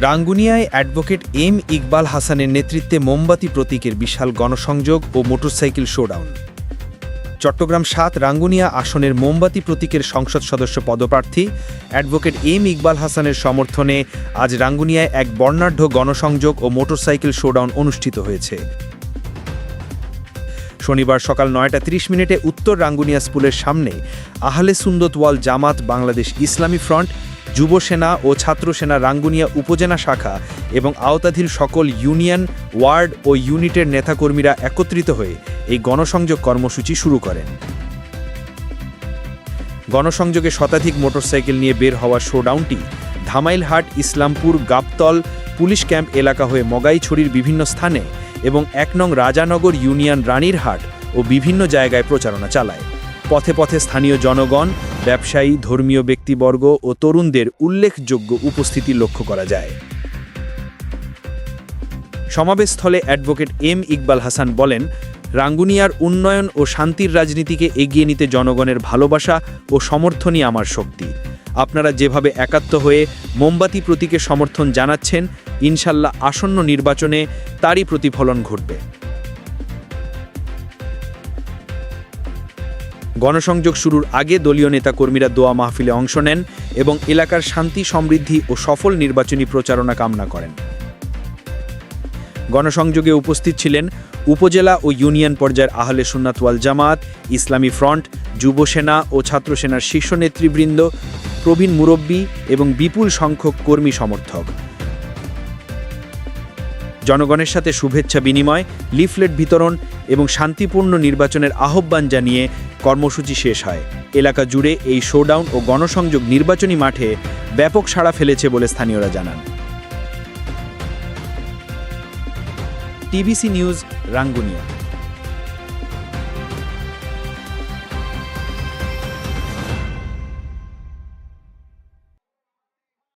রাঙ্গুনিয়ায় advocate M Iqbal হাসানের নেতৃত্বে মোমবাতি প্রতীকের বিশাল গণসংযোগ ও মোটরসাইকেল শোডাউন। চট্টগ্রাম সাত রাঙ্গুনিয়া আসনের মোমবাতি প্রতীকের সংসদ সদস্য পদপ্রার্থী অ্যাডভোকেট এম ইকবাল হাসানের সমর্থনে আজ রাঙ্গুনিয়ায় এক বর্ণাঢ্য গণসংযোগ ও মোটরসাইকেল শোডাউন অনুষ্ঠিত হয়েছে। শনিবার সকাল নয়টা তিরিশ মিনিটে উত্তর রাঙ্গুনিয়া স্কুলের সামনে আহলে সুন্দতওয়াল জামাত বাংলাদেশ ইসলামী ফ্রন্ট যুব সেনা ও ছাত্র সেনা রাঙ্গুনিয়া উপজেলা শাখা এবং আওতাধীন সকল ইউনিয়ন, ওয়ার্ড ও ইউনিটের নেতাকর্মীরা একত্রিত হয়ে এই গণসংযোগ কর্মসূচি শুরু করেন। গণসংযোগে শতাধিক মোটরসাইকেল নিয়ে বের হওয়া শোডাউনটি ধামাইলহাট, ইসলামপুর, গাবতল পুলিশ ক্যাম্প এলাকা হয়ে মগাইছড়ির বিভিন্ন স্থানে এবং এক নং রাজানগর ইউনিয়ন রানীরহাট ও বিভিন্ন জায়গায় প্রচারণা চালায়। পথে পথে স্থানীয় জনগণ ব্যবসায়ী, ধর্মীয় ব্যক্তিবর্গ ও তরুণদের উল্লেখযোগ্য উপস্থিতি লক্ষ্য করা যায়। সমাবেশস্থলে অ্যাডভোকেট এম ইকবাল হাসান বলেন, রাঙ্গুনিয়ার উন্নয়ন ও শান্তির রাজনীতিকে এগিয়ে নিতে জনগণের ভালোবাসা ও সমর্থনই আমার শক্তি। আপনারা যেভাবে একাত্ম হয়ে মোমবাতি প্রতীকে সমর্থন জানাচ্ছেন, ইনশাল্লাহ আসন্ন নির্বাচনে তারই প্রতিফলন ঘটবে। গণসংযোগ শুরুর আগে দলীয় নেতাকর্মীরা দোয়া মাহফিলে অংশ নেন এবং এলাকার শান্তি, সমৃদ্ধি ও সফল নির্বাচনী প্রচারণা কামনা করেন। গণসংযোগে উপস্থিত ছিলেন উপজেলা ও ইউনিয়ন পর্যায়ের আহলে সুন্নাত ওয়াল জামাত, ইসলামী ফ্রন্ট যুবসেনা ও ছাত্রসেনার শীর্ষ নেতৃবৃন্দ, প্রবীণ মুরব্বী এবং বিপুল সংখ্যক কর্মী সমর্থক। জনগণের সাথে শুভেচ্ছা বিনিময়, লিফলেট বিতরণ এবং শান্তিপূর্ণ নির্বাচনের আহ্বান জানিয়ে কর্মসূচি শেষ হয়। এলাকা জুড়ে এই শোডাউন ও গণসংযোগ নির্বাচনী মাঠে ব্যাপক সাড়া ফেলেছে বলে স্থানীয়রা জানান। TVC news, Rangunia.